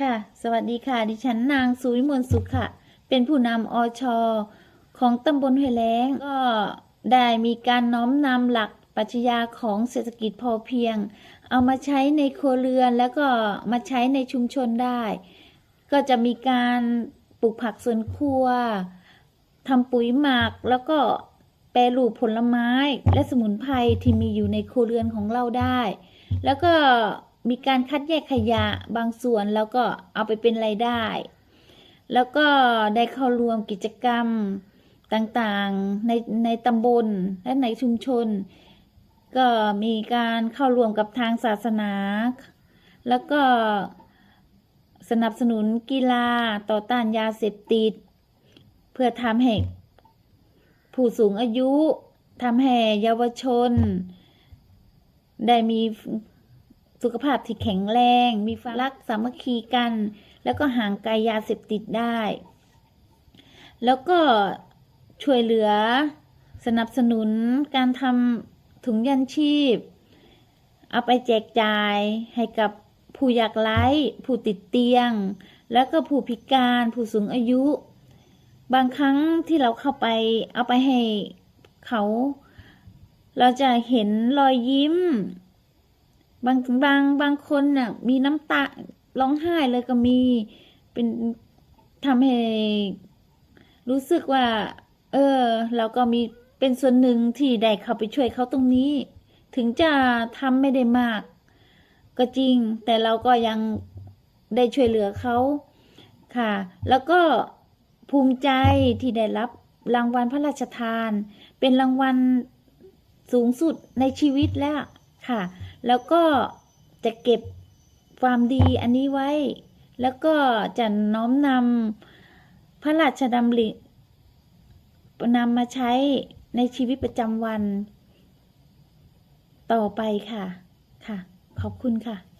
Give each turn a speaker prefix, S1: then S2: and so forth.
S1: ค่ะ สวัสดีค่ะ ดิฉันนางสุวิมลสุขค่ะ เป็นผู้นำอชของตำบลห้วยแล้ง ก็ได้มีการน้อมนำหลักปรัชญาของเศรษฐกิจพอเพียง เอามาใช้ในครัวเรือนแล้วก็มาใช้ในชุมชนได้ ก็จะมีการปลูกผักสวนครัวทำปุ๋ยหมักแล้วก็แปรรูปผลไม้และสมุนไพรที่มีอยู่ในครัวเรือนของเราได้ แล้วก็ มีการคัดแยกขยะบางส่วนแล้วก็เอาไปเป็นรายได้ แล้วก็ได้เข้ารวมกิจกรรมต่างๆในในตำบลและในชุมชน ก็มีการเข้ารวมกับทางศาสนา แล้วก็สนับสนุนกีฬาต่อต้านยาเสพติด เพื่อทำให้ผู้สูงอายุทำให้เยาวชน ได้มี สุขภาพที่แข็งแรง มีความรักสามัคคีกัน แล้วก็ห่างไกลยาเสพติดได้ แล้วก็ช่วยเหลือสนับสนุนการทำถุงยันชีพ เอาไปแจกจ่ายให้กับผู้ยากไร้ผู้ติดเตียง แล้วก็ผู้พิการผู้สูงอายุ บางครั้งที่เราเข้าไปเอาไปให้เขา เราจะเห็นรอยยิ้ม บางบางบางคนน่ะ มีน้ำตาร้องไห้เลยก็มีเป็นทำให้ รู้สึกว่า เออ เราก็มีเป็นส่วนหนึ่งที่ได้เข้าไปช่วยเขาตรงนี้ ถึงจะทำไม่ได้มาก ก็จริง แต่เราก็ยังได้ช่วยเหลือเขาค่ะ แล้วก็ภูมิใจที่ได้รับรางวัลพระราชทาน เป็นรางวัลสูงสุดในชีวิตแล้วค่ะ แล้วก็จะเก็บความดีอันนี้ไว้ แล้วก็จะน้อมนำพระราชดำรินำมาใช้ในชีวิตประจำวัน ต่อไปค่ะ ค่ะ ขอบคุณค่ะ